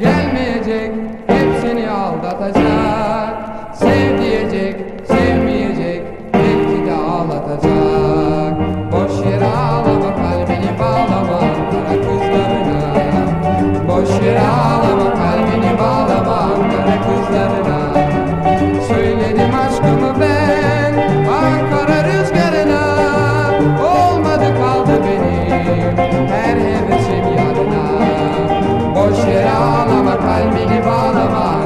gelmeyecek hepsini aldatacak. Sev diyecek sevmeyecek belki de ağlatacak. Boş yere ağlama kalbini bağlama Ankara kızlarına. Boş yere ağlama yarına Boş yere ağlama kalbini bağlama Ankara kızlarına